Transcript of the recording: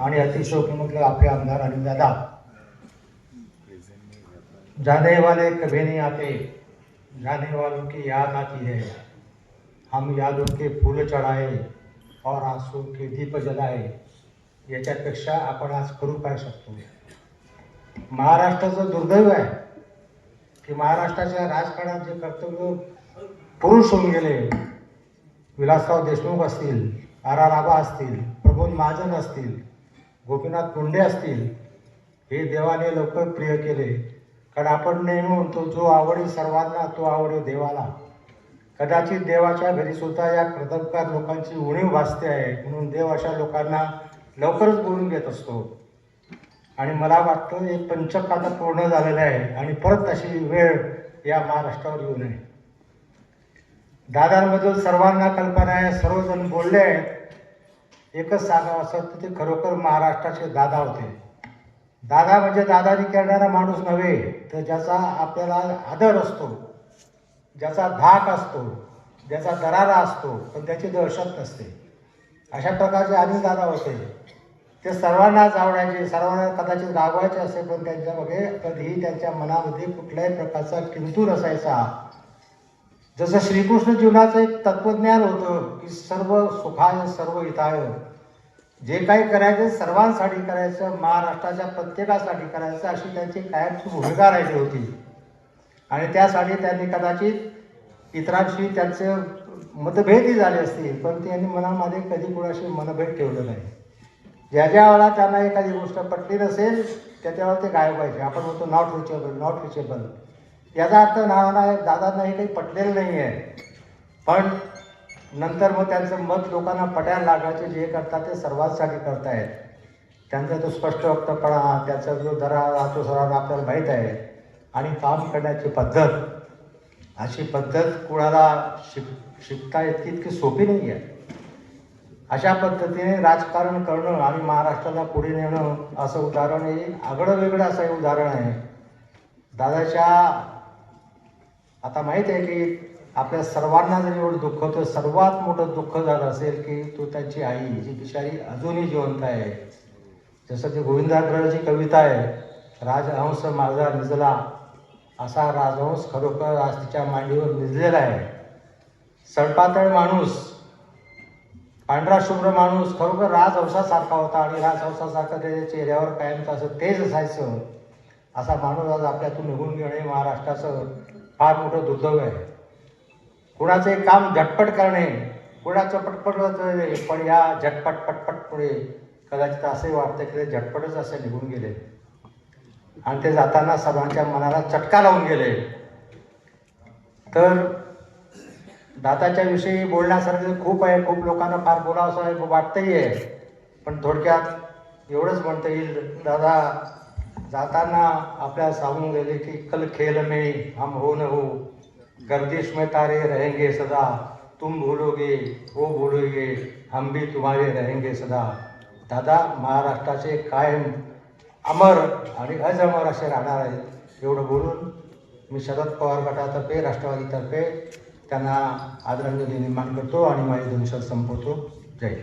आणि अतिशय म्हटलं आपले आमदार आणि दादा. जाने वाले कभी नहीं आते जाने वालों की याद आती है. हम यादों के फूल चढाए और आंसू के दीप जलाए. याच्यापेक्षा आपण आज करू काय शकतो? महाराष्ट्राचं दुर्दैव आहे की महाराष्ट्राच्या राजकारणात जे कर्तव्य पुरुष होऊन गेले विलासराव देशमुख असतील आर आर आबा असतील प्रबोध महाजन असतील गोपीनाथ मुंडे असतील हे देवाने लवकर प्रिय केले. कारण आपण नेहमी म्हणतो जो आवडे सर्वांना तो आवडे देवाला. कदाचित देवाच्या घरी सुद्धा या कृतज्ञ लोकांची उणीव भासते आहे म्हणून देव अशा लोकांना लवकरच बोलून घेत असतो. आणि मला वाटतं हे पंचक आता पूर्ण झालेलं आहे आणि परत अशी वेळ या महाराष्ट्रावर येऊ नये. दादांबद्दल सर्वांना कल्पना आहे सर्वजण बोलले आहेत. एकच सांगावं असं तर ते खरोखर महाराष्ट्राचे दादा होते. दादा म्हणजे दादाजी करणारा माणूस नव्हे तर ज्याचा आपल्याला आदर असतो ज्याचा धाक असतो ज्याचा दरारा असतो पण त्याची दहशत नसते. अशा प्रकारचे अनेक दादा होते. ते सर्वांनाच आवडायचे सर्वांना कदाचित रागवायचे असे पण त्यांच्यामध्ये कधीही त्यांच्या मनामध्ये कुठल्याही प्रकारचा किंतू नसायचा जसं श्रीकृष्ण जीवनाचं एक तत्वज्ञान होतं की सर्व सुखाय सर्व हिताय. जे काही करायचं सर्वांसाठी करायचं महाराष्ट्राच्या प्रत्येकासाठी करायचं अशी त्यांची कायमची भूमिका राहिली होती. आणि त्यासाठी त्यांनी कदाचित इतरांशी त्यांचे मतभेदही झाले असतील पण त्यांनी मनामध्ये कधी कुणाशी मनभेद ठेवलं नाही. ज्या ज्या वेळा त्यांना एखादी गोष्ट पटली नसेल त्याच्यावर ते गायब व्हायचे. आपण म्हणतो नॉट रिचेबल नॉट रिचेबल याचा अर्थ नाना दादांना हे काही पटलेलं नाही आहे पण नंतर मग त्यांचं मत लोकांना पटायला लागायचं जे करतात ते सर्वांसाठी करतायत. त्यांचा तो स्पष्ट वक्तपणा त्याचा जो दरा राहतो सर्वांना आपल्याला माहीत आहे. आणि काम करण्याची पद्धत अशी पद्धत कुणाला शिक शिकता इतकी इतकी सोपी नाही आहे अशा पद्धतीने राजकारण करणं आणि महाराष्ट्राला पुढे नेणं असं उदाहरण हे आगळं वेगळं असं हे उदाहरण आहे. दादाच्या आता माहीत आहे की आपल्या सर्वांना जर एवढं दुःख होतं सर्वात मोठं दुःख झालं असेल की तो त्यांची आई जी बिचारी अजूनही जिवंत आहे. जसं की गोविंदाग्रहाची कविता आहे राजहंस माझा निजला असा राजहंस खरोखर आज तिच्या मांडीवर निजलेला आहे. सडपातळ माणूस पांढरा शुभ्र माणूस खरोखर राजहंसासारखा होता आणि राजहंसासारखा त्याच्या चेहऱ्यावर कायमचं असं तेज असायचं. असा माणूस आज आपल्यातून निघून घेणे महाराष्ट्राचं. फार मोठं दुर्दैव आहे. कुणाचे काम झटपट करणे कुणाचं पटपट पण या झटपट पटपटपुढे कदाचित असे वाटतं की ते झटपटच असे निघून गेले. आणि ते जाताना सर्वांच्या मनाला चटका लावून गेले. तर दाताच्या विषयी बोलण्यासारखं खूप आहे खूप लोकांना फार बोलावं आहे वाटतंही आहे. पण थोडक्यात एवढंच म्हणता येईल दादा जाताना आपल्याला सांगून गेले की कल खेल में हम हो न हो गर्दिश में तारे रहेंगे सदा तुम भूलोगे वो भूलोगे हम भी तुम्हारे रहेंगे सदा। दादा महाराष्ट्राचे कायम अमर आणि अजमर असे राहणार आहेत. एवढं बोलून मी शरद पवार गटातर्फे राष्ट्रवादीतर्फे त्यांना आदरांजली निर्माण करतो आणि माझे दोन संपवतो. जय